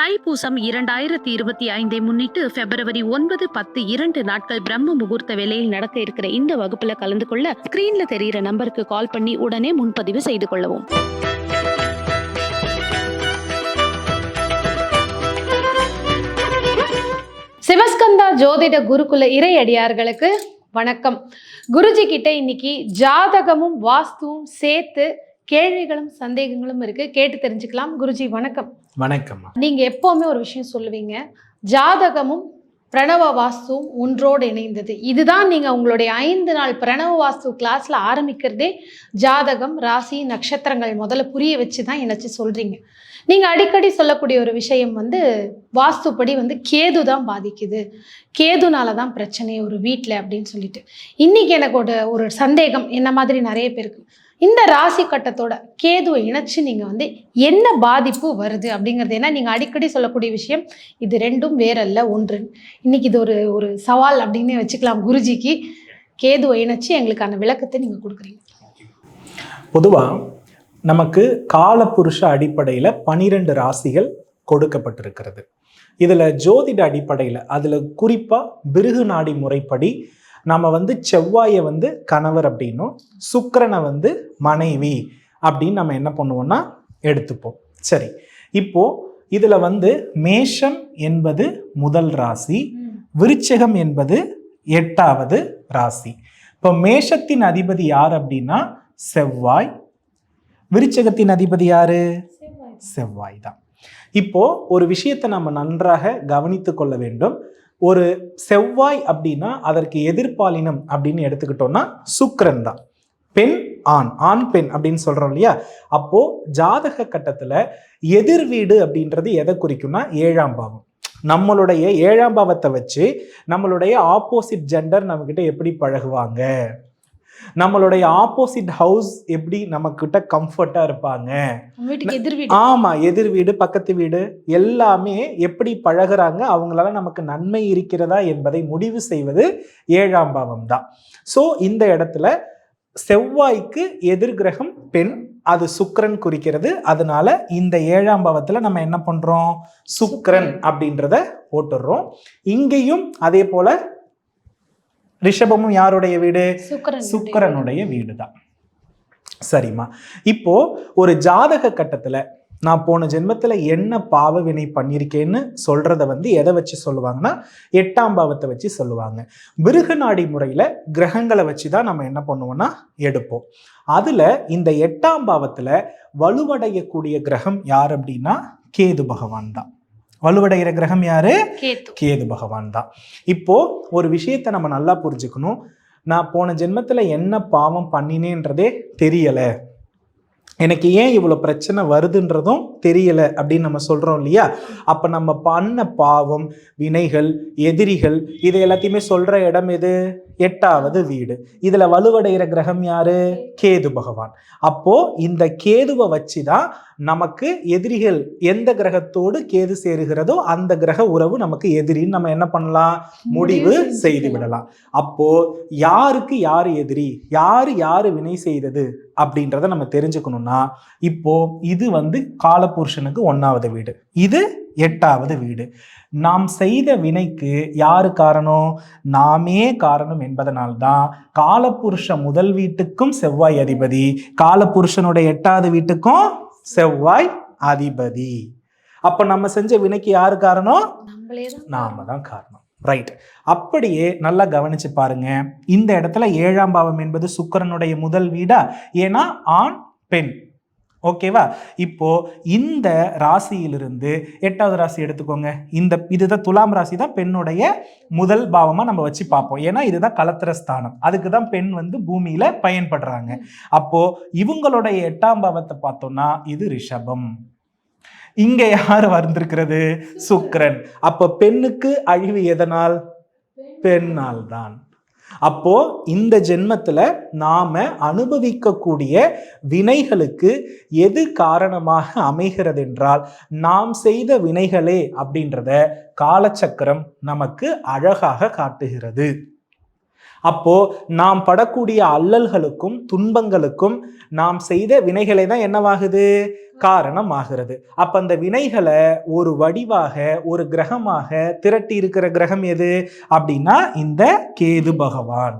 தைப்பூசம் இரண்டாயிரத்தி இருபத்தி ஐந்தை முன்னிட்டு பிப்ரவரி ஒன்பது பத்து இரண்டு நாட்கள் பிரம்ம முகூர்த்த வேலையில் நடக்க இருக்கிற இந்த வகுப்புல கலந்து கொள்ள ஸ்கிரீன்ல தெரியிற நம்பருக்கு கால் பண்ணி உடனே முன்பதிவு செய்து கொள்ளவும். சிவஸ்கந்தா ஜோதிட குருகுல இறையடியார்களுக்கு வணக்கம். குருஜி கிட்ட இன்னைக்கு ஜாதகமும் வாஸ்துவும் சேர்த்து கேள்விகளும் சந்தேகங்களும் இருக்கு. கேட்டு தெரிஞ்சுக்கலாம். குருஜி வணக்கம். வணக்கம் நீங்க எப்பவுமே ஒரு விஷயம் சொல்லுவீங்க ஜாதகமும் பிரணவ வாஸ்துவும் ஒன்றோடு இணைந்தது. இதுதான் நீங்கள் உங்களுடைய ஐந்து நாள் பிரணவ வாஸ்து கிளாஸில் ஆரம்பிக்கிறதே ஜாதகம் ராசி நட்சத்திரங்கள் முதல்ல புரிய வச்சு தான் எனக்கு சொல்கிறீங்க நீங்கள் அடிக்கடி சொல்லக்கூடிய ஒரு விஷயம் வந்து வாஸ்துப்படி வந்து கேது தான் பாதிக்குது. கேதுனால தான் பிரச்சனை ஒரு வீட்டில் அப்படின்னு சொல்லிட்டு. இன்னைக்கு எனக்கு ஒரு ஒரு சந்தேகம் என்ன மாதிரி நிறைய பேருக்கு. இந்த ராசி கட்டத்தோட கேதுவை இணைச்சு நீங்கள் வந்து என்ன பாதிப்பு வருது அப்படிங்கிறது ஏன்னா நீங்கள் அடிக்கடி சொல்லக்கூடிய விஷயம் இது ரெண்டும் வேறல்ல ஒன்று. இன்னைக்கு இது ஒரு ஒரு சவால் அப்படின்னு வச்சுக்கலாம் குருஜிக்கு. கேதுவை இணைச்சு எங்களுக்கான விளக்கத்தை நீங்கள் கொடுக்குறீங்க. பொதுவாக நமக்கு காலபுருஷ அடிப்படையில் பனிரெண்டு ராசிகள் கொடுக்கப்பட்டிருக்கிறது. இதில் ஜோதிட அடிப்படையில் அதில் குறிப்பாக பிருகு நாடி முறைப்படி நம்ம வந்து செவ்வாயை வந்து கணவர் அப்படின்னும் சுக்கிரனை வந்து மனைவி அப்படின்னு நம்ம என்ன பண்ணுவோம்னா எடுத்துப்போம். சரி இப்போ இதில் வந்து மேஷம் என்பது முதல் ராசி விருச்சகம் என்பது எட்டாவது ராசி. இப்போ மேஷத்தின் அதிபதி யார் அப்படின்னா செவ்வாய். விருச்சகத்தின் அதிபதி யாரு? செவ்வாய் தான். இப்போ ஒரு விஷயத்தை நம்ம நன்றாக கவனித்து கொள்ள வேண்டும். ஒரு செவ்வாய் அப்படின்னா அதற்கு எதிர்பாலினம் அப்படின்னு எடுத்துக்கிட்டோம்னா சுக்கரன் தான். பெண் ஆண் ஆண் பெண் அப்படின்னு சொல்கிறோம் இல்லையா? அப்போது ஜாதக கட்டத்தில் எதிர் வீடு அப்படின்றது எதை குறிக்கும்னா ஏழாம் பாவம். நம்மளுடைய ஏழாம் பாவத்தை வச்சு நம்மளுடைய ஆப்போசிட் ஜெண்டர் நம்மக்கிட்ட எப்படி பழகுவாங்க? நம்மளுடைய ஆப்போசிட் ஹவுஸ் எப்படி கம்ஃபர்ட்டா இருப்பாங்க? நம்ம வீட்டுக்கு எதிர் வீடு. ஆமா எதிர் வீடு பக்கத்து வீடு எல்லாமே எப்படி பழகுறாங்க அவங்களால நமக்கு நன்மை இருக்கிறதா என்பதை முடிவு செய்வது ஏழாம் பாவம் தான். ஸோ இந்த இடத்துல செவ்வாய்க்கு எதிர் கிரகம் பெண் அது சுக்கிரன் குறிக்கிறது. அதனால இந்த ஏழாம் பாவத்துல நம்ம என்ன பண்றோம்? சுக்கிரன் அப்படின்றத போட்டுடுறோம் இங்கேயும் அதே போல ரிஷபமும் யாருடைய வீடு? சுக்கரன் சுக்கிரனுடைய வீடு. தான் சரிம்மா. இப்போ ஒரு ஜாதக கட்டத்துல நான் போன ஜென்மத்துல என்ன பாவ வினை பண்ணியிருக்கேன்னு சொல்றத வந்து எதை வச்சு சொல்லுவாங்கன்னா எட்டாம் பாவத்தை வச்சு சொல்லுவாங்க. மிருக நாடி முறையில கிரகங்களை வச்சு தான் நம்ம என்ன பண்ணுவோம்னா எடுப்போம். அதுல இந்த எட்டாம் பாவத்துல வலுவடையக்கூடிய கிரகம் யார் அப்படின்னா கேது பகவான் தான். வலுவடைகிற கிரகம் யாரு? கேது. பகவான் தான். இப்போ ஒரு விஷயத்தை நம்ம நல்லா புரிஞ்சுக்கணும். நான் போன ஜென்மத்தில் என்ன பாவம் பண்ணினேன்றதே தெரியலை. எனக்கு ஏன் இவ்வளோ பிரச்சனை வருதுன்றதும் தெரியல அப்படின்னு நம்ம சொல்கிறோம் இல்லையா? அப்போ நம்ம பண்ண பாவம் வினைகள் எதிரிகள் இதை எல்லாத்தையுமே சொல்கிற இடம் எது? எட்டாவது வீடு. இதில் வலுவடைகிற கிரகம் யாரு? கேது பகவான். அப்போ இந்த கேதுவை வச்சு தான் நமக்கு எதிரிகள் எந்த கிரகத்தோடு கேது சேருகிறதோ அந்த கிரக உறவு நமக்கு எதிரின்னு நம்ம என்ன பண்ணலாம்? முடிவு செய்து விடலாம். அப்போ யாருக்கு யாரு எதிரி? யாரு யாரு வினை செய்தது? அப்படின்றத நம்ம தெரிஞ்சுக்கணும்னா இப்போ இது வந்து காலபுருஷனுக்கு ஒன்னாவது வீடு. இது எட்டாவது வீடு. நாம் செய்த வினைக்கு யாரு காரணம்? நாமே காரணம் என்பதனால்தான் காலபுருஷ முதல் வீட்டுக்கும் செவ்வாய் அதிபதி காலபுருஷனுடைய எட்டாவது வீட்டுக்கும் செவ்வாய் அதிபதி. அப்ப நம்ம செஞ்ச வினைக்கு யாரு காரணம்? நாம தான் காரணம். ரைட் அப்படியே நல்லா கவனிச்சு பாருங்க. இந்த இடத்துல ஏழாம் பாவம் என்பது சுக்கிரனுடைய முதல் வீடா? ஏன்னா ஆண் பெண். ஓகேவா? இப்போ இந்த ராசியிலிருந்து எட்டாவது ராசி எடுத்துக்கோங்க. இந்த இதுதான் துலாம் ராசி தான் பெண்ணுடைய முதல் பாவமா நம்ம வச்சு பார்ப்போம். ஏன்னா இதுதான் கலத்திர ஸ்தானம். அதுக்கு தான் பெண் வந்து பூமியில பயன்படுறாங்க. அப்போ இவங்களுடைய எட்டாம் பாவத்தை பார்த்தோம்னா இது ரிஷபம். இங்க யார் வந்திருக்கிறது? சுக்கிரன். அப்ப பெண்ணுக்கு அழிவு எதனால்? பெண்ணால் தான் அப்போ இந்த ஜென்மத்துல நாம அனுபவிக்கக்கூடிய வினைகளுக்கு எது காரணமாக அமைகிறது என்றால் நாம் செய்த வினைகளே அப்படின்றத காலச்சக்கரம் நமக்கு அழகாக காட்டுகிறது. அப்போ நாம் படக்கூடிய அல்லல்களுக்கும் துன்பங்களுக்கும் நாம் செய்த வினைகளை தான் என்னவாகுது? காரணம் ஆகிறது அப்ப அந்த வினைகளை ஒரு வடிவாக ஒரு கிரகமாக திரட்டி இருக்கிற கிரகம் எது? அப்படின்னா இந்த கேது பகவான்.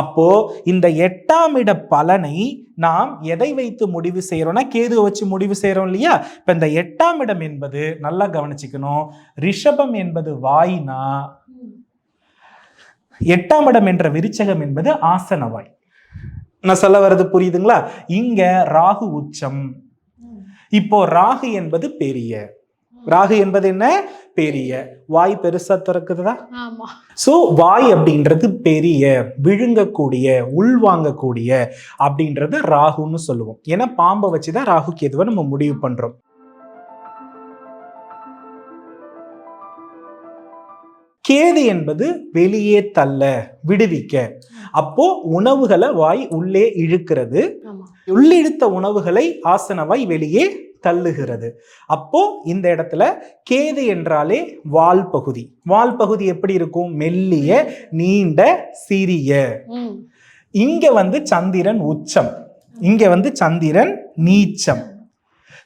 அப்போ இந்த எட்டாம் இட பலனை நாம் எதை வைத்து முடிவு செய்யறோம்னா கேதுவை வச்சு முடிவு செய்யறோம் இல்லையா? இப்ப இந்த எட்டாம் இடம் என்பது நல்லா கவனிச்சுக்கணும். ரிஷபம் என்பது வாய்னா எட்டாம் இடம் என்ற விருச்சகம் என்பது ஆசனவாய் நான் சொல்ல வர்றது புரியுதுங்களா? இங்க ராகு உச்சம். இப்போ ராகு என்பது பெரிய. ராகு என்பது என்ன? பெரிய. வாய் பெருசா திறக்குதுதா? ஆமா. சோ வாய் அப்படின்றது பெரிய விழுங்கக்கூடிய உள்வாங்கக்கூடிய அப்படின்றது ராகுன்னு சொல்லுவோம். ஏன்னா பாம்பை வச்சுதான் ராகு கேதுவை நம்ம முடிவு பண்றோம். கேது என்பது வெளியே தள்ள விடுவிக்க. அப்போ உணவுகளை வாய் உள்ளே இழுக்கிறது. உள்ளிழுத்த உணவுகளை ஆசனவாய் வெளியே தள்ளுகிறது. அப்போ இந்த இடத்துல கேது என்றாலே வால் பகுதி. வால் பகுதி எப்படி இருக்கும்? மெல்லிய நீண்ட சிறிய. இங்க வந்து சந்திரன் உச்சம். இங்க வந்து சந்திரன் நீச்சம்.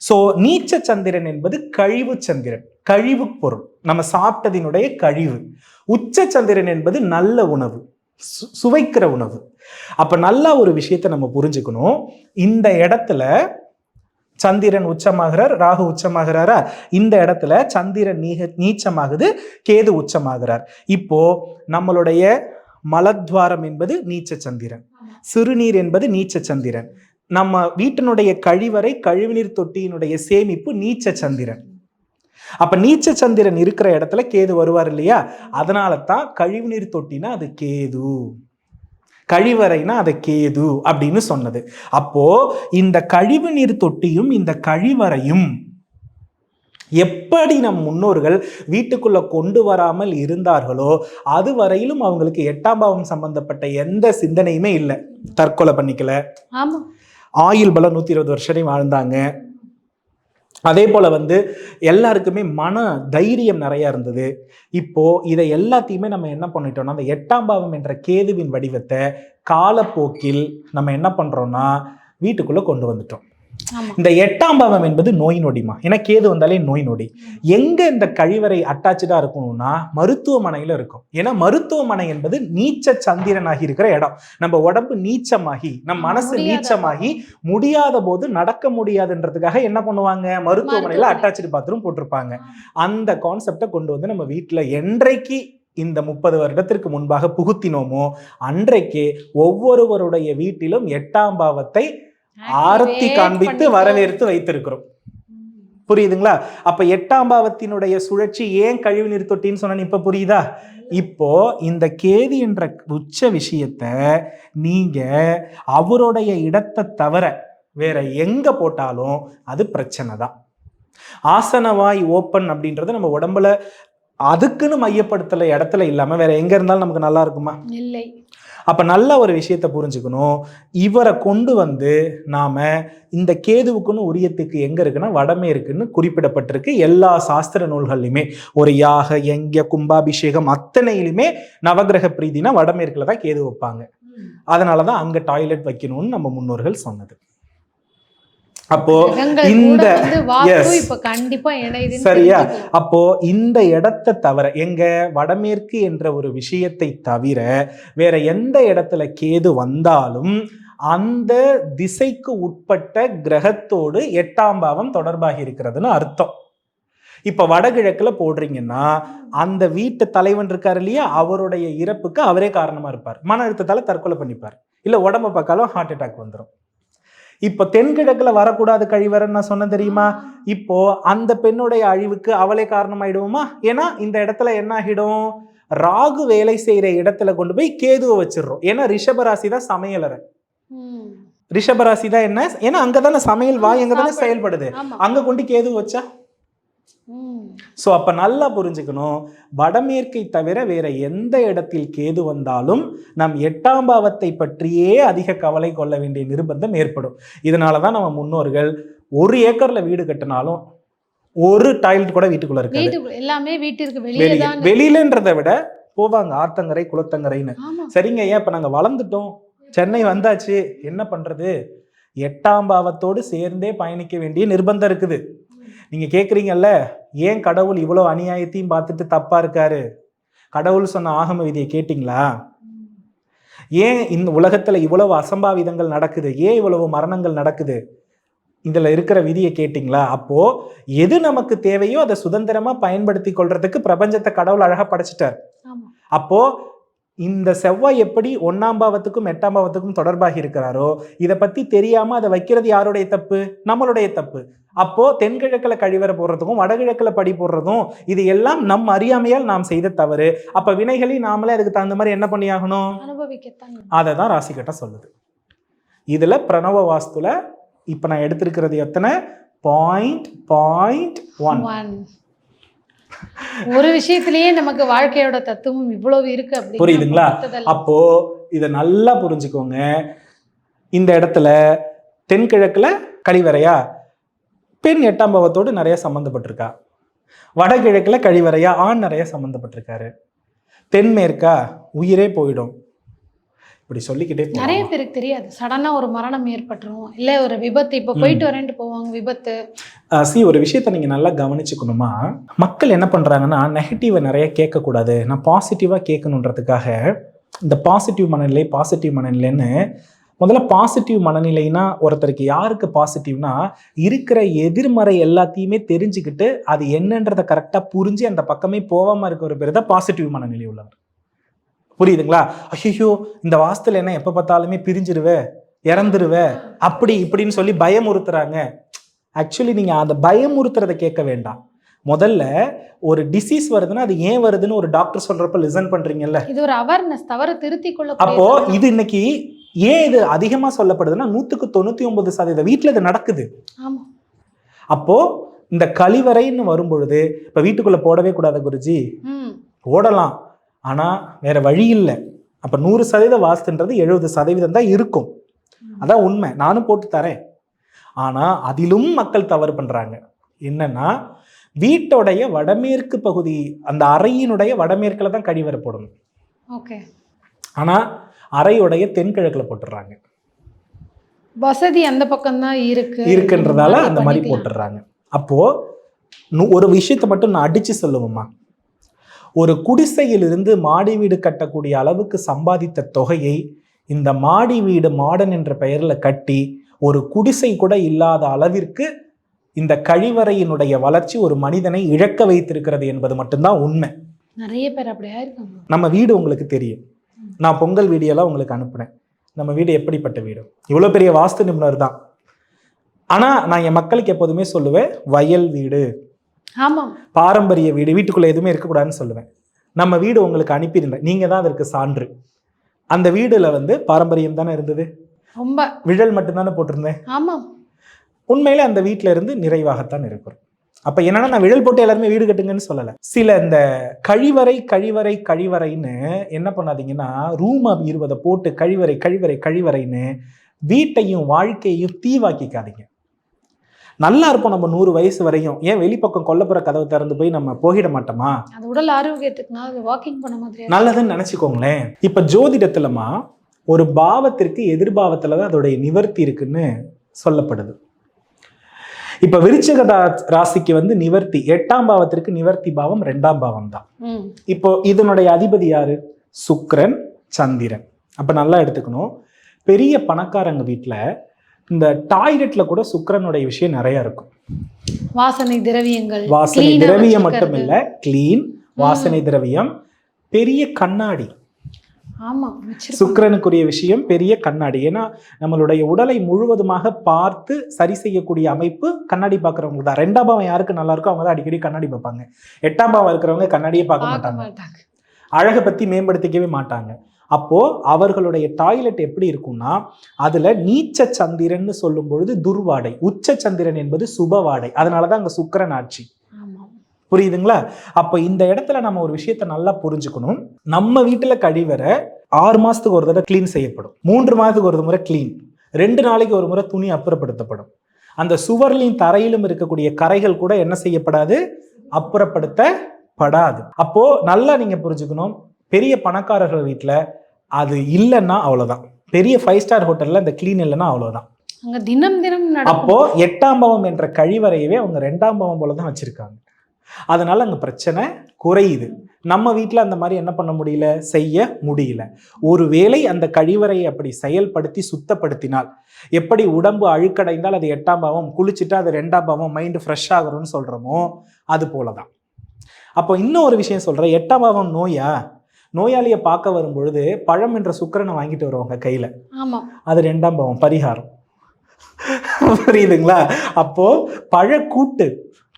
சோ நீச்ச சந்திரன் என்பது கழிவு சந்திரன். கழிவு பொருள். நம்ம சாப்பிட்டதினுடைய கழிவு. உச்ச சந்திரன் என்பது நல்ல உணவு. சு- சுவைக்கிற உணவு. அப்ப நல்லா ஒரு விஷயத்தை நம்ம புரிஞ்சுக்கணும். இந்த இடத்துல சந்திரன் உச்சமாகிறார் ராகு உச்சமாகிறாரா? இந்த இடத்துல சந்திரன் நீக நீச்சமாகுது கேது உச்சமாகிறார். இப்போ நம்மளுடைய மலத்வாரம் என்பது நீச்ச சந்திரன். சிறுநீர் என்பது நீச்ச சந்திரன். நம்ம வீட்டினுடைய கழிவறை கழிவுநீர் தொட்டியினுடைய சேமிப்பு நீச்ச சந்திரன். அப்ப நீச்ச சந்திரன் இருக்கிற இடத்துல கேது வருவார் இல்லையா? அதனால தான் கழிவுநீர் தொட்டினா அது கேது. கழிவறைனா அது கேது அப்படின்னு சொன்னது. அப்போ இந்த கழிவுநீர் தொட்டியும் இந்த கழிவறையும் எப்படி நம் முன்னோர்கள் வீட்டுக்குள்ள கொண்டு வராமல் இருந்தார்களோ அது வரையிலும் அவங்களுக்கு எட்டாம் பாவம் சம்பந்தப்பட்ட எந்த சிந்தனையுமே இல்லை. தற்கொலை பண்ணிக்கல. ஆயுள் பலம் நூற்றி இருபது வருஷம் வாழ்ந்தாங்க. அதே போல வந்து எல்லாருக்குமே மன தைரியம் நிறைய இருந்தது. இப்போ இதை எல்லாத்தையுமே நம்ம என்ன பண்ணிட்டோம்னா அந்த எட்டாம் பாவம் என்ற கேதுவின் வடிவத்தை காலப்போக்கில் நம்ம என்ன பண்றோம்னா வீட்டுக்குள்ள கொண்டு வந்துட்டோம். இந்த எட்டாம் பாவம் என்பது நோய் நொடிமா ஏன்னா கேது வந்தாலே நோய் நொடி. எங்க இந்த கழிவறை அட்டாச்சா இருக்கணும்னா மருத்துவமனையில இருக்கும். ஏன்னா மருத்துவமனை என்பது நீச்ச சந்திரனாகி இருக்கிற இடம். நம்ம உடம்பு நீச்சமாகி நம்ம மனசு நீச்சமாகி முடியாத போது நடக்க முடியாதுன்றதுக்காக என்ன பண்ணுவாங்க? மருத்துவமனையில மருத்துவமனை. அட்டாச்சு பாத்ரூம் போட்டிருப்பாங்க. அந்த கான்செப்டை கொண்டு வந்து நம்ம வீட்டுல என்றைக்கு இந்த முப்பது வருடத்திற்கு முன்பாக புகுத்தினோமோ அன்றைக்கே ஒவ்வொருவருடைய வீட்டிலும் எட்டாம் பாவத்தை ஆரத்தி காண்பித்து. வரவேற்று வைத்திருக்கிறோம். புரியுதுங்களா? அப்ப எட்டாம் பாவத்தினுடைய சுழற்சி ஏன் கழிவு நீர் தொட்டின்னு சொன்ன இப்ப புரியுதா? இப்போ இந்த கேது என்ற உச்ச விஷயத்த நீங்க அவருடைய இடத்தை தவிர வேற எங்க போட்டாலும் அது பிரச்சனை தான் ஆசனவாய் ஓப்பன் அப்படின்றது நம்ம உடம்புல அதுக்குன்னு மையப்படுத்தல இடத்துல இல்லாம வேற எங்க இருந்தாலும் நமக்கு நல்லா இருக்குமா? இல்லை. அப்ப நல்ல ஒரு விஷயத்தை புரிஞ்சுக்கணும். இவரை கொண்டு வந்து நாம இந்த கேதுவுக்குன்னு உரியத்துக்கு எங்க இருக்குன்னா வடமேற்குன்னு குறிப்பிடப்பட்டிருக்கு எல்லா சாஸ்திர நூல்கள்லையுமே. ஒரு யாக யங்க கும்பாபிஷேகம் அத்தனையிலுமே நவகிரக பிரீதினா வடமேற்குல தான் கேது வைப்பாங்க. அதனாலதான் அங்க டாய்லெட் வைக்கணும்னு நம்ம முன்னோர்கள் சொன்னது. அப்போ இந்த சரியா? அப்போ இந்த இடத்தை தவிர எங்க வடமேற்கு என்ற ஒரு விஷயத்தை தவிர வேற எந்த இடத்துல கேது வந்தாலும் அந்த திசைக்கு உட்பட்ட கிரகத்தோடு எட்டாம் பாவம் தொடர்பாகி இருக்கிறதுன்னு அர்த்தம். இப்ப வடகிழக்குல போடுறீங்கன்னா அந்த வீட்டு தலைவன் இருக்காரு இல்லையா? அவருடைய இறப்புக்கு அவரே காரணமா இருப்பார். மன அழுத்தத்தால தற்கொலை பண்ணிப்பார். இல்ல உடம்ப பார்க்காலும் ஹார்ட் அட்டாக் வந்துடும் இப்போ தென்கிழக்குல வரக்கூடாது கழிவறைன்னு நான் சொன்னேன் தெரியுமா? இப்போ அந்த பெண்ணுடைய அழிவுக்கு அவளே காரணமாயிடுவோமா? ஏன்னா இந்த இடத்துல என்ன ஆகிடும் ராகு வேலை செய்யற இடத்துல கொண்டு போய் கேதுவை வச்சிடுறோம். ஏன்னா ரிஷபராசி தான் சமையலறை. ரிஷபராசி தான் என்ன? ஏன்னா அங்கதானே சமையல் வாய் அங்க தானே. செயல்படுது. அங்க கொண்டு கேது வச்சா. ஸோ அப்ப நல்லா புரிஞ்சுக்கணும். வடமேற்கை தவிர வேற எந்த இடத்தில் கேது வந்தாலும் நம் எட்டாம் பாவத்தை பற்றியே அதிக கவலை கொள்ள வேண்டிய நிர்பந்தம் ஏற்படும். இதனால தான் நம்ம முன்னோர்கள் ஒரு ஏக்கர்ல வீடு கட்டினாலும் ஒரு டாய்லெட் கூட வீட்டுக்குள்ள இருக்காது. வீட்டுக்குள்ள எல்லாமே வீட்டிற்கு வெளியே வெளியிலன்றதை விட போவாங்க ஆத்தங்கரை குளத்தங்கரைன்னு. சரிங்க ஏன் இப்ப நாங்க வளர்ந்துட்டோம்? சென்னை வந்தாச்சு. என்ன பண்றது? எட்டாம் பாவத்தோடு சேர்ந்தே பயணிக்க வேண்டிய நிர்பந்தம் இருக்குது. நீங்க கேக்குறீங்கல்ல ஏன் கடவுள் இவ்வளவு அநியாயத்தையும் பார்த்துட்டு தப்பா இருக்காரு? கடவுள் சொன்ன ஆகம விதியை கேட்டிங்களா? ஏன் இந்த உலகத்துல இவ்வளவு அசம்பாவிதங்கள் நடக்குது? ஏன் இவ்வளவு மரணங்கள் நடக்குது? இதுல இருக்கிற விதியை கேட்டிங்களா? அப்போ எது நமக்கு தேவையோ அதை சுதந்திரமா பயன்படுத்தி கொள்றதுக்கு பிரபஞ்சத்தை கடவுள் அழகா படைச்சிட்டார். ஆமா. அப்போ இந்த செவ்வாய் எப்படி ஒன்னாம் பாவத்துக்கும் எட்டாம் பாவத்துக்கும் தொடர்பாகி இருக்கிறாரோ இதை பத்தி தெரியாம அதை வைக்கிறது யாருடைய தப்பு? நம்மளுடைய தப்பு. அப்போ தென்கிழக்குல கழிவறை போடுறதுக்கும் வடகிழக்குல படி போடுறதும் இது எல்லாம் நம் அறியாமையால் நாம் செய்த தவறு. அப்ப வினைகளை நாமளே அதுக்கு தகுந்த மாதிரி என்ன பண்ணியாகணும்? அதை தான் ராசிக்கட்ட சொல்லுது. இதுல பிரணவ வாஸ்துல இப்ப நான் எடுத்திருக்கிறது எத்தனை? Point point one. ஒரு விஷயத்திலேயே நமக்கு வாழ்க்கையோட தத்துவம் இவ்வளவு இருக்கு அப்படி புரியுதுங்களா? அப்போ இதை நல்லா புரிஞ்சுக்கோங்க. இந்த இடத்துல தென்கிழக்குல கழிவறையா? பெண் எட்டாம் பாவத்தோடு நிறைய சம்மந்தப்பட்டிருக்கா வடகிழக்குல கழிவறையா? ஆண் நிறைய சம்மந்தப்பட்டிருக்காரு தென்மேற்கா? உயிரே போயிடும். இப்படி சொல்லிக்கிட்டே நிறைய. பேருக்கு தெரியாது. சடனா ஒரு மரணம் ஏற்பட்டுரும். இல்ல ஒரு விபத்து இப்ப போயிட்டு வரேன்ட்டு போவாங்க விபத்து. சி ஒரு விஷயத்த நீங்க நல்லா கவனிச்சுக்கணுமா? மக்கள் என்ன பண்றாங்கன்னா நெகட்டிவை நிறைய கேட்கக்கூடாது. நான் பாசிட்டிவா கேட்கணுன்றதுக்காக இந்த பாசிட்டிவ் மனநிலை பாசிட்டிவ் மனநிலைன்னு முதல்ல பாசிட்டிவ் மனநிலைனா ஒருத்தருக்கு யாருக்கு பாசிட்டிவ்னா இருக்கிற எதிர்மறை எல்லாத்தையுமே தெரிஞ்சுக்கிட்டு அது என்னன்றதை கரெக்டாக புரிஞ்சு அந்த பக்கமே போகாம இருக்க ஒரு பேர் தான் பாசிட்டிவ் மனநிலை உள்ளவர். புரியுதுங்களா? ஐயோ இந்த வாஸ்துல என்ன எப்போ பார்த்தாலுமே பிரிஞ்சிருவே இறந்துருவே அப்படி இப்படின்னு சொல்லி பயமுறுத்துறாங்க. ஆக்சுவலி நீங்க அந்த பயமுறுத்துறதை கேட்க வேண்டாம். முதல்ல ஒரு டிசீஸ் வருதுன்னா அது ஏன் வருதுன்னு ஒரு டாக்டர் சொல்றப்ப லிசன் பண்றீங்கல்ல? இது ஒரு அவேர்னஸ் தவற திருத்தி அப்போ கொள்ள இது இன்னைக்கு ஏன் இது அதிகமா சொல்லப்படுதுன்னா நூத்துக்கு தொண்ணூத்தி ஒன்பது சதவீத வீட்டுல இது நடக்குது. அப்போ இந்த கழிவறைன்னு வரும்பொழுது இப்ப வீட்டுக்குள்ள போடவே கூடாது குருஜி. ம். போடலாம் ஆனா வேற வழி இல்லை. அப்ப நூறு சதவீத வாஸ்துன்றது எழுபது சதவீதம் தான் இருக்கும். அதான் உண்மை. நானும் போட்டு தரேன். ஆனா அதிலும் மக்கள் தவறு பண்றாங்க. என்னன்னா வீட்டோடைய வடமேற்கு பகுதி அந்த அறையினுடைய வடமேற்குல தான் கழிவறை போடணும். ஓகே. ஆனா அறையுடைய தென்கிழக்குல போட்டுடுறாங்க வசதி அந்த பக்கம் தான் இருக்கு. இருக்குன்றதால அந்த மாதிரி. போட்டுடுறாங்க அப்போ ஒரு விஷயத்தை மட்டும் நான் அடிச்சு சொல்லுவேம்மா ஒரு குடிசையிலிருந்து மாடி வீடு கட்டக்கூடிய அளவுக்கு சம்பாதித்த தொகையை இந்த மாடி வீடு மாடன் என்ற பெயர்ல கட்டி ஒரு குடிசை கூட இல்லாத அளவிற்கு இந்த கழிவறையினுடைய வளர்ச்சி ஒரு மனிதனை இழக்க வைத்திருக்கிறது என்பது மட்டும்தான் உண்மை. நிறைய பேர் அப்படியா இருக்காங்க நம்ம வீடு உங்களுக்கு தெரியும். நான் பொங்கல் வீடியோலாம் உங்களுக்கு அனுப்புனேன் நம்ம வீடு எப்படிப்பட்ட வீடு? இவ்வளோ பெரிய வாஸ்து நிபுணர் தான். ஆனால் நான் என் மக்களுக்கு எப்போதுமே சொல்லுவேன் வயல் வீடு. ஆமாம். பாரம்பரிய வீடு வீட்டுக்குள்ளே எதுவுமே இருக்கக்கூடாதுன்னு சொல்லுவேன். நம்ம வீடு உங்களுக்கு அனுப்பியிருந்தேன். நீங்கள் தான் அதற்கு சான்று. அந்த வீடுல வந்து பாரம்பரியம் தானே இருந்தது? ரொம்ப. விழல் மட்டும்தானே போட்டிருந்தேன்? ஆமாம். உண்மையிலே அந்த வீட்டில இருந்து நிறைவாகத்தான் இருக்கிறோம் அப்ப என்னன்னா நான் விழல் போட்டு எல்லாருமே வீடு கட்டுங்கன்னு சொல்லல. சில இந்த கழிவறை கழிவறை கழிவறைன்னு என்ன பண்ணாதீங்கன்னா ரூம் இருவதை போட்டு கழிவறை கழிவறை கழிவறைன்னு வீட்டையும் வாழ்க்கையையும் தீவாக்கிக்காதீங்க. நல்லா இருப்போம் நம்ம நூறு வயசு வரையும். ஏன் வெளிப்பக்கம் கொல்லப்புற கதவு திறந்து போய் நம்ம போகிட மாட்டோமா? அது உடல் ஆரோக்கியத்துக்குனா அது வாக்கிங் பண்ண மாதிரி நல்லதுன்னு நினைச்சுக்கோங்களேன். இப்ப ஜோதிடத்துலமா ஒரு பாவத்திற்கு எதிர்பாவத்துல தான் அதோடைய நிவர்த்தி இருக்குன்னு சொல்லப்படுது. இப்ப விருச்சிக ராசிக்கு வந்து நிவர்த்தி எட்டாம் பாவத்திற்கு நிவர்த்தி பாவம் ரெண்டாம் பாவம் தான். இப்போ இதனுடைய அதிபதி யாரு? சுக்கிரன் சந்திரன். அப்ப நல்லா எடுத்துக்கணும். பெரிய பணக்காரங்க வீட்ல இந்த டாய்லெட்ல கூட சுக்கிரனுடைய விஷயம் நிறைய இருக்கும். வாசனை திரவியங்கள் வாசனை திரவியம். மட்டும் இல்ல கிளீன் வாசனை திரவியம் பெரிய கண்ணாடி. சுக்கிரனுக்குரிய விஷயம் பெரிய கண்ணாடி. ஏன்னா நம்மளுடைய உடலை முழுவதுமாக பார்த்து சரி செய்யக்கூடிய அமைப்பு கண்ணாடி பார்க்குறவங்க தான். ரெண்டாம் பாவம் யாருக்கு நல்லா இருக்கோ அவங்க தான் அடிக்கடி கண்ணாடி பார்ப்பாங்க எட்டாம் பாவம் இருக்கிறவங்க கண்ணாடியே பார்க்க மாட்டாங்க. மாட்டாங்க. அழகை பத்தி மேம்படுத்திக்கவே மாட்டாங்க. அப்போ அவர்களுடைய டாய்லெட் எப்படி இருக்கும்னா அதுல நீச்ச சந்திரன்னு சொல்லும் பொழுது துர்வாடை உச்ச சந்திரன் என்பது சுபவாடை. அதனாலதான் அங்க சுக்கிரன் ஆட்சி. புரியுதுங்களா? அப்ப இந்த இடத்துல நம்ம ஒரு விஷயத்த நல்லா புரிஞ்சுக்கணும். நம்ம வீட்டுல கழிவறை ஆறு மாசத்துக்கு ஒரு தடவை க்ளீன் செய்யப்படும். மூன்று மாதத்துக்கு ஒரு முறை க்ளீன் ரெண்டு நாளைக்கு ஒரு முறை துணி அப்புறப்படுத்தப்படும். அந்த சுவர்லையும் தரையிலும் இருக்கக்கூடிய கரைகள் கூட என்ன செய்யப்படாது? அப்புறப்படுத்தப்படாது. அப்போ நல்லா நீங்க புரிஞ்சுக்கணும். பெரிய பணக்காரர்கள் வீட்டுல அது இல்லைன்னா அவ்வளவுதான். பெரிய ஃபைவ் ஸ்டார் ஹோட்டல்ல இந்த க்ளீன் இல்லைன்னா அவ்வளவுதான். அங்க தினம் தினம் அப்போ எட்டாம் பாவம் என்ற கழிவறையவே அவங்க ரெண்டாம் பாவம் போல தான் வச்சிருக்காங்க. அதனால அங்க பிரச்சனை குறையுது. நம்ம வீட்டில் அந்த மாதிரி என்ன பண்ண முடியல? செய்ய முடியல. ஒருவேளை அந்த கழிவறையை அப்படி செயல்படுத்தி சுத்தப்படுத்தினால் எப்படி உடம்பு அழுக்கடைந்தால் அது எட்டாம் பாவம் குளிச்சுட்டு அது ரெண்டாம் பாவம் மைண்டு ஃப்ரெஷ் ஆகுறோம்னு சொல்கிறோமோ அது போல தான் அப்போ இன்னும் ஒரு விஷயம் சொல்கிறேன் எட்டாம் பாவம் நோயா? நோயாளியை பார்க்க வரும் பொழுது பழம் என்ற சுக்கிரனை வாங்கிட்டு வருவாங்க கையில். அது ரெண்டாம் பாவம் பரிகாரம். புரியுதுங்களா? அப்போ பழக்கூட்டு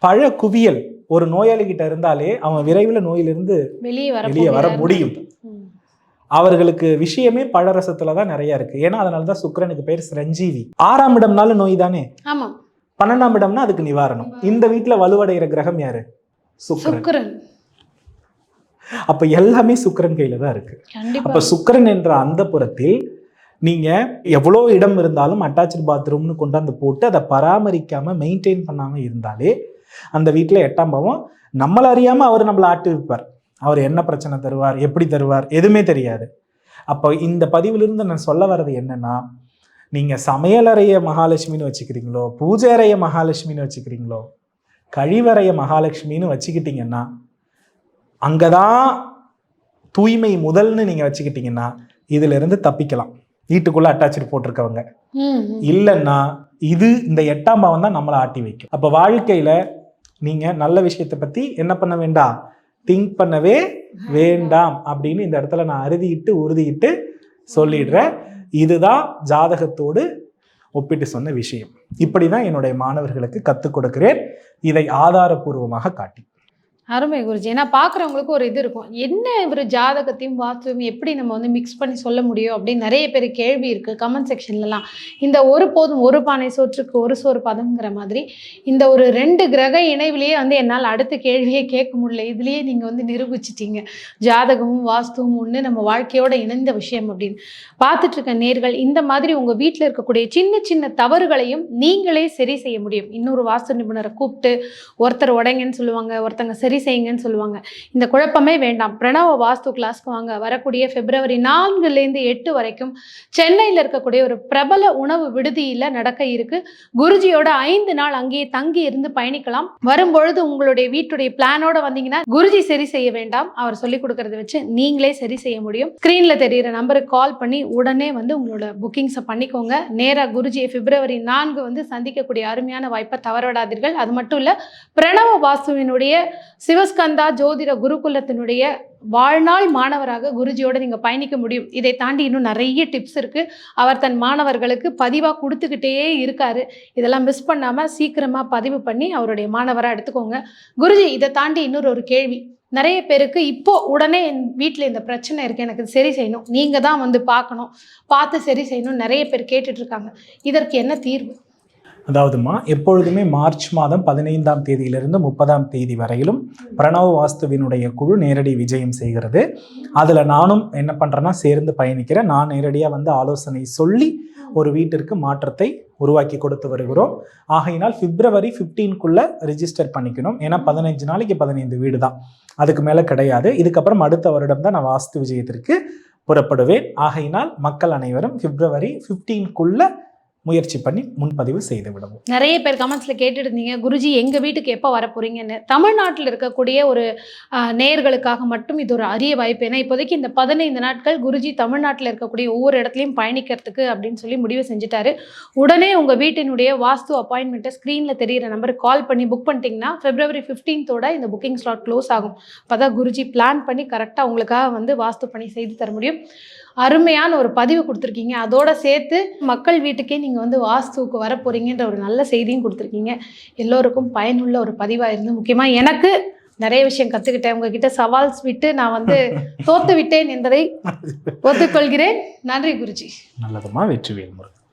பழ குவியல் ஒரு நோயாளி கிட்ட இருந்தாலே அவன் விரைவில் நோயிலிருந்து வெளியே வர. முடியும். அவர்களுக்கு விஷயமே பழரசத்துல தான் நிறைய இருக்கு. ஏன்னா அதனால தான் சுக்கிரனுக்கு பேர் சிரஞ்சீவி. ஆறாம் இடம்னால நோய் தானே? பன்னெண்டாம் இடம்னா அதுக்கு நிவாரணம். இந்த வீட்ல வலுவடைகிற கிரகம் யாரு? சுக்கிரன். அப்ப எல்லாமே சுக்கிரன் கையில தான் இருக்கு. அப்ப சுக்கிரன் என்ற அந்த புறத்தில் நீங்க எவ்வளோ இடம் இருந்தாலும் அட்டாச்சு பாத்ரூம்னு கொண்டாந்து போட்டு அதை பராமரிக்காம மெயின்டைன் பண்ணாம இருந்தாலே அந்த வீட்டில் எட்டாம் பாவம் நம்மள அறியாம அவர் நம்மளை ஆட்டி வைப்பார் அவர் என்ன பிரச்சனை தருவார் எப்படி தருவார் எதுவுமே தெரியாது. அப்போ இந்த பதிவிலிருந்து நான் சொல்ல வர்றது என்னன்னா நீங்க சமையலறைய மகாலட்சுமின்னு வச்சுக்கிறீங்களோ பூஜை அறைய மகாலட்சுமின்னு வச்சுக்கிறீங்களோ கழிவறைய மகாலட்சுமின்னு வச்சுக்கிட்டீங்கன்னா அங்கதான் தூய்மை முதல்னு நீங்க வச்சுக்கிட்டீங்கன்னா இதுல இருந்து தப்பிக்கலாம். வீட்டுக்குள்ள அட்டாச்சு போட்டிருக்கவங்க. இல்லைன்னா இது இந்த எட்டாம் பாவம் தான் நம்மளை ஆட்டி வைக்கும். அப்போ வாழ்க்கையில நீங்க நல்ல விஷயத்தை பத்தி என்ன பண்ண வேண்டாம் திங்க் பண்ணவே வேண்டாம் அப்படின்னு இந்த இடத்துல நான் அறுதியிட்டு உறுதியிட்டு சொல்லிடுறேன். இதுதான் ஜாதகத்தோடு ஒப்பிட்டு சொன்ன விஷயம். இப்படி தான் என்னுடைய மாணவர்களுக்கு கற்றுக் கொடுக்கிறேன். இதை ஆதாரபூர்வமாக காட்டி. அருமை குருஜி. ஏன்னா பார்க்குறவங்களுக்கு ஒரு இது இருக்கும். என்ன இவர் ஜாதகத்தையும் வாஸ்துவையும் எப்படி நம்ம வந்து மிக்ஸ் பண்ணி சொல்ல முடியும் அப்படின்னு நிறைய பேர் கேள்வி இருக்குது கமெண்ட் செக்ஷன்லலாம் இந்த ஒரு போதும் ஒரு பானை சோற்றுக்கு ஒரு சோறு பதம்ங்கிற மாதிரி இந்த ஒரு ரெண்டு கிரக இணைவிலேயே வந்து என்னால் அடுத்த கேள்வியே கேட்க முடியல. இதுலேயே நீங்கள் வந்து நிரூபிச்சிட்டீங்க. ஜாதகமும் வாஸ்துவும் ஒன்று நம்ம வாழ்க்கையோட இணைந்த விஷயம் அப்படின்னு. பார்த்துட்ருக்க நேர்கள் இந்த மாதிரி உங்கள் வீட்டில் இருக்கக்கூடிய சின்ன சின்ன தவறுகளையும் நீங்களே சரி செய்ய முடியும். இன்னொரு வாஸ்து நிபுணரை கூப்பிட்டு ஒருத்தர் உடைங்கன்னு சொல்லுவாங்க ஒருத்தங்க சரி செய்யுங்கன்னு சொல்லுவாங்க. இந்த குழப்பமே வேண்டாம். பிரணவ வாஸ்து கிளாஸ்க்கு வாங்க. வரக்கூடிய பிப்ரவரி நான்குலேருந்து எட்டு வரைக்கும் சென்னையில் இருக்கக்கூடிய ஒரு பிரபல உணவு விடுதியில் நடக்க இருக்கு. குருஜியோட ஐந்து நாள் அங்கேயே தங்கி இருந்து பயணிக்கலாம். வரும்பொழுது உங்களுடைய வீட்டுடைய பிளானோட வந்தீங்கன்னா குருஜி சரி செய்ய வேண்டாம். அவர் சொல்லிக் கொடுக்கறத வச்சு நீங்களே சரி செய்ய முடியும். ஸ்க்ரீன்ல தெரியிற நம்பருக்கு கால் பண்ணி உடனே வந்து உங்களோட புக்கிங்ஸை பண்ணிக்கோங்க. நேராக குருஜியை பிப்ரவரி நான்கு வந்து சந்திக்கக்கூடிய அருமையான வாய்ப்பை தவறவிடாதீர்கள். அது மட்டும் இல்ல பிரணவ வாஸ்துவினுடைய சிவஸ்கந்தா ஜோதிட குருகுலத்தினுடைய வாழ்நாள் மாணவராக குருஜியோட நீங்க பயணிக்க முடியும். இதை தாண்டி இன்னும் நிறைய டிப்ஸ் இருக்கு. அவர் தன் மாணவர்களுக்கு பதிவா கொடுத்துக்கிட்டே இருக்காரு. இதெல்லாம் மிஸ் பண்ணாம சீக்கிரமா பதிவு பண்ணி அவருடைய மாணவரா எடுத்துக்கோங்க. குருஜி இதை தாண்டி இன்னொரு ஒரு கேள்வி. நிறைய பேருக்கு இப்போ உடனே என் வீட்டில் இந்த பிரச்சனை இருக்கு. எனக்கு சரி செய்யணும். நீங்க தான் வந்து பார்க்கணும். பார்த்து சரி செய்யணும் நிறைய பேர் கேட்டுட்டு இருக்காங்க. இதற்கு என்ன தீர்வு? அதாவதுமா எப்பொழுதுமே மார்ச் மாதம் பதினைந்தாம் தேதியிலிருந்து முப்பதாம் தேதி வரையிலும் பிரணவ வாஸ்துவினுடைய குழு நேரடி விஜயம் செய்கிறது. அதில் நானும் என்ன பண்ணுறேன்னா சேர்ந்து பயணிக்கிறேன். நான் நேரடியாக வந்து ஆலோசனை சொல்லி ஒரு வீட்டிற்கு மாற்றத்தை உருவாக்கி கொடுத்து வருகிறோம். ஆகையினால் பிப்ரவரி ஃபிஃப்டீன்குள்ளே ரிஜிஸ்டர் பண்ணிக்கணும். ஏன்னா பதினஞ்சு நாளைக்கு பதினைந்து வீடு தான் அதுக்கு மேலே கிடையாது. இதுக்கப்புறம் அடுத்த வருடம் தான் நான் வாஸ்து விஜயத்திற்கு புறப்படுவேன். ஆகையினால் மக்கள் அனைவரும் பிப்ரவரி ஃபிஃப்டீன்குள்ளே முயற்சி பண்ணி முன்பதிவு செய்து விடுவோம். நிறைய பேர் கமெண்ட்ஸ்ல கேட்டுருந்தீங்க இருந்தீங்க குருஜி எங்க வீட்டுக்கு எப்போ வர போறீங்கன்னு. தமிழ்நாட்டில் இருக்கக்கூடிய ஒரு நேயர்களுக்காக மட்டும் இது ஒரு அரிய வாய்ப்பு. ஏன்னா இப்போதைக்கு இந்த பதினைந்து நாட்கள் குருஜி தமிழ்நாட்டில் இருக்கக்கூடிய ஒவ்வொரு இடத்துலையும் பயணிக்கிறதுக்கு அப்படின்னு சொல்லி முடிவு செஞ்சுட்டாரு. உடனே உங்க வீட்டினுடைய வாஸ்து அப்பாயின்மெண்ட்டை ஸ்க்ரீன்ல தெரியிற நம்பருக்கு கால் பண்ணி புக் பண்ணிட்டீங்கன்னா பிப்ரவரி 15th இந்த புக்கிங் ஸ்லாட் க்ளோஸ் ஆகும். அப்போதான் குருஜி பிளான் பண்ணி கரெக்டாக உங்களுக்காக வந்து வாஸ்து பணி செய்து தர முடியும். அருமையான ஒரு பதிவு கொடுத்துருக்கீங்க. அதோட சேர்த்து மக்கள் வீட்டுக்கே நீங்கள் வந்து வாஸ்துவுக்கு வர போறீங்கன்ற ஒரு நல்ல செய்தியும் கொடுத்துருக்கீங்க. எல்லோருக்கும் பயனுள்ள ஒரு பதிவாக இருந்து முக்கியமாக எனக்கு நிறைய விஷயம் கற்றுக்கிட்டேன் உங்ககிட்ட சவால்ஸ் விட்டு நான் வந்து தோத்து விட்டேன் என்பதை ஒத்துக்கொள்கிறேன். நன்றி குருஜி. நல்லதுமா? வெற்றி வேல்முருகன்